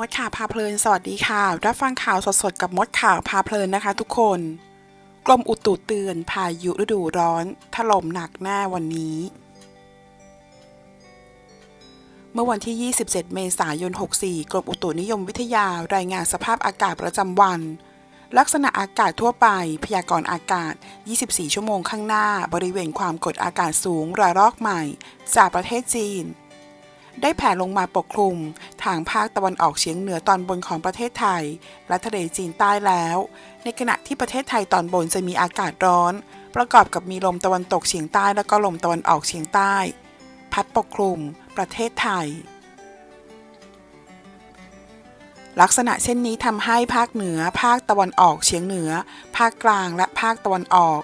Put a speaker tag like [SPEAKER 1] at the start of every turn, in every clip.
[SPEAKER 1] มดข่าวพาเพลิน สวัสดีค่ะ รับฟังข่าวสดๆ กับมดข่าวพาเพลินนะคะ ทุกคน กรมอุตุเตือนพายุฤดูร้อน ถล่มหนักแน่วันนี้ เมื่อวันที่ 27 เมษายน 64 กรมอุตุนิยมวิทยารายงานสภาพอากาศประจำวัน ลักษณะอากาศทั่วไป พยากรณ์อากาศ 24 ชั่วโมงข้างหน้า บริเวณความกดอากาศสูงระลอกใหม่ จากประเทศจีน ได้แผ่ลงมาปกคลุม ทางภาคตะวันออกเฉียงเหนือตอนบนของประเทศไทย และทะเลจีนใต้แล้ว ในขณะที่ประเทศไทยตอนบนจะมีอากาศร้อน ประกอบกับมีลมตะวันตกเฉียงใต้และก็ลมตะวันออกเฉียงใต้ พัดปกคลุม ประเทศไทย ลักษณะเช่นนี้ทำให้ภาคเหนือ ภาคตะวันออกเฉียงเหนือ ภาคกลางและภาคตะวันออก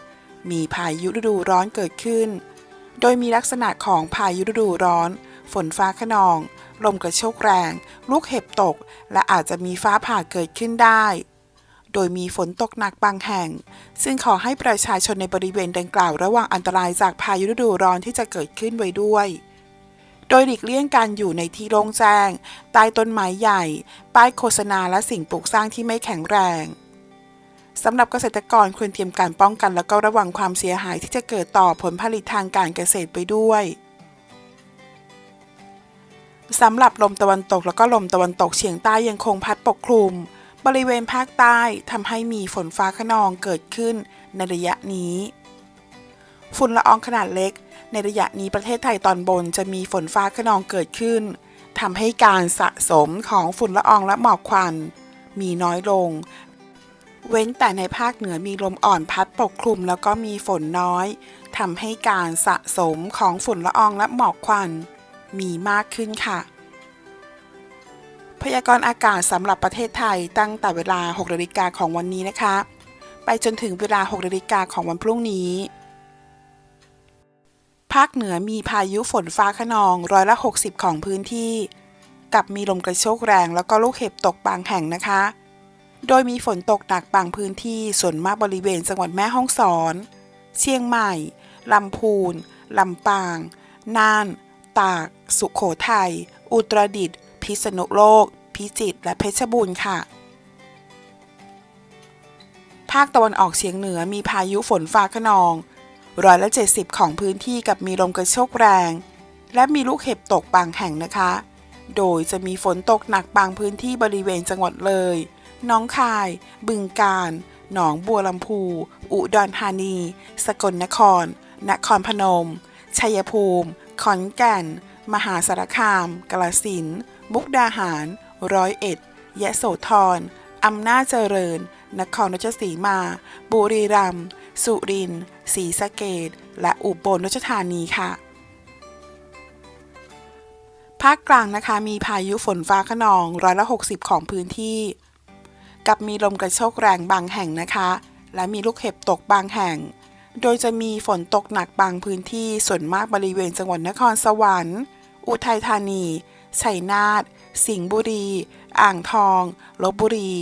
[SPEAKER 1] มีพายุฤดูร้อนเกิดขึ้น โดยมีลักษณะของพายุฤดูร้อน ฝนฟ้าขนอง ลมกระโชกแรง ลูกเห็บตก และอาจจะมีฟ้าผ่าเกิดขึ้นได้ โดยมีฝนตกหนักบางแห่ง ซึ่งขอให้ประชาชนในบริเวณดังกล่าวระวังอันตรายจากพายุฤดูร้อนที่จะเกิดขึ้นไว้ด้วย โดยหลีกเลี่ยงการอยู่ในที่โล่งแจ้ง ใต้ต้นไม้ใหญ่ ป้ายโฆษณาและสิ่งปลูกสร้างที่ไม่แข็งแรงสำหรับเกษตรกรควรเตรียมการป้องกัน และก็ระวังความเสียหายที่จะเกิดต่อผลผลิตทางการเกษตรไปด้วย สำหรับลมตะวันตกและก็ลมตะวันตกเฉียงใต้ยังคงพัดปกคลุม บริเวณภาคใต้ทำให้มีฝนฟ้าขนองเกิดขึ้นในระยะนี้ ฝุ่นละอองขนาดเล็ก ในระยะนี้ประเทศไทยตอนบนจะมีฝนฟ้าขนองเกิดขึ้นทำให้การสะสมของฝุ่นละอองและหมอกควัน มีน้อยลง เว้นแต่ในภาคเหนือมีลมอ่อนพัดปกคลุมแล้วก็มีฝนน้อยทำให้การสะสมของฝุ่นละอองและหมอกควัน มีมากขึ้นค่ะ พยากรณ์อากาศสำหรับประเทศไทยตั้งแต่เวลา 6นาฬิกาของวันนี้นะคะ ไปจนถึงเวลา 6นาฬิกาของวันพรุ่งนี้ ภาคเหนือมีพายุฝนฟ้าขนองร้อยละ 60 ของพื้นที่ กับมีลมกระโชกแรงแล้วก็ลูกเห็บตกบางแห่งนะคะ โดยมีฝนตกหนักบางพื้นที่ส่วนมากบริเวณจังหวัดแม่ฮ่องสอน เชียงใหม่ลำพูนลำปาง น่าน ตาก สุขโขทัย อุตรดิตถ์ พิษณุโลก พิจิตร และเพชรบูรณ์ค่ะ ภาคตะวันออกเฉียงเหนือมีพายุฝนฟ้าขนอง ร้อยละ70ของพื้นที่กับมีลมกระโชกแรง และมีลูกเห็บตกบางแห่งนะคะ โดยจะมีฝนตกหนักบางพื้นที่บริเวณจังหวัดเลย น้องคาย บึงกาฬ หนองบัวลำพู อุดรธานี สกลนคร นครพนม ชัยภูมิ ขอนแก่น มหาสารคาม กาฬสินมุกดาหาร ร้อยเอ็ด ยะโสธรอำนาจเจริญ นครราชสีมา บุรีรัมย์ สุรินทร์ ศรีสะเกษและอุบลราชธานีค่ะ ภาคกลางนะคะมีพายุฝนฟ้าขนองร้อยละ60 ของพื้นที่ กับมีลมกระโชกแรงบางแห่งนะคะ และมีลูกเห็บตกบางแห่ง โดยจะมีฝนตกหนักบางพื้นที่ส่วนมากบริเวณจังหวัดนครสวรรค์ อุทัยธานีชัยนาท สิงห์บุรี อ่างทองลบบุรี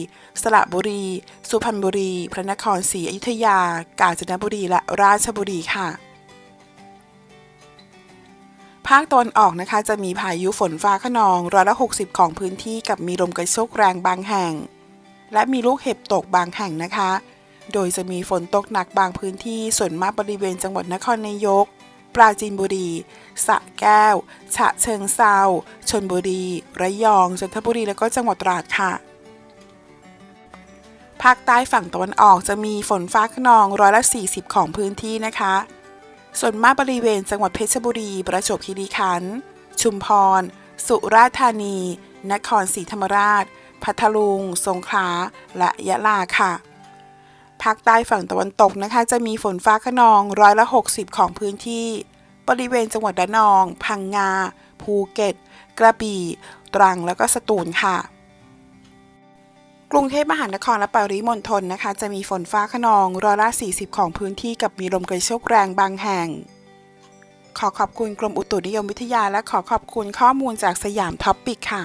[SPEAKER 1] สระบุรี สุพรรณบุรี พระนครศรีอยุธยา กาญจนบุรี และราชบุรีค่ะ ภาคตะวันออกนะคะจะมีพายุฝนฟ้าขนองร้อยละ 60 ของพื้นที่กับมีลมกระโชกแรงบางแห่ง และมีลูกเห็บตกบางแห่งนะคะ โดยจะมีฝนตกหนักบางพื้นที่ส่วนมากบริเวณจังหวัดนครนายก ปราจีนบุรี สระแก้ว ฉะเชิงเซาชนบุรี ระยอง จันทบุรี แล้วก็จังหวัดตราดค่ะ ภาคใต้ฝั่งตะวันออกจะมีฝนฟ้าขนองร้อยละ 40 ของพื้นที่นะคะ ส่วนมากบริเวณจังหวัดเพชรบุรี ประจวบคีรีขันธ์ ชุมพร สุราษฎร์ธานี นครศรีธรรมราช พัทลุง สงขลา และยะลาค่ะ ภาคใต้ฝั่งตะวันตกนะคะ จะมีฝนฟ้าขนองร้อยละ 60 ของพื้นที่ บริเวณจังหวัดระนอง พังงา ภูเก็ต กระบี่ ตรังแล้วก็สตูลค่ะ กรุงเทพมหานครและปริมณฑลนะคะ จะมีฝนฟ้าขนองร้อยละ 40 ของพื้นที่กับมีลมกระโชกแรงบางแห่ง ขอขอบคุณกรมอุตุนิยมวิทยาและขอขอบคุณข้อมูลจากสยามท็อปปิกค่ะ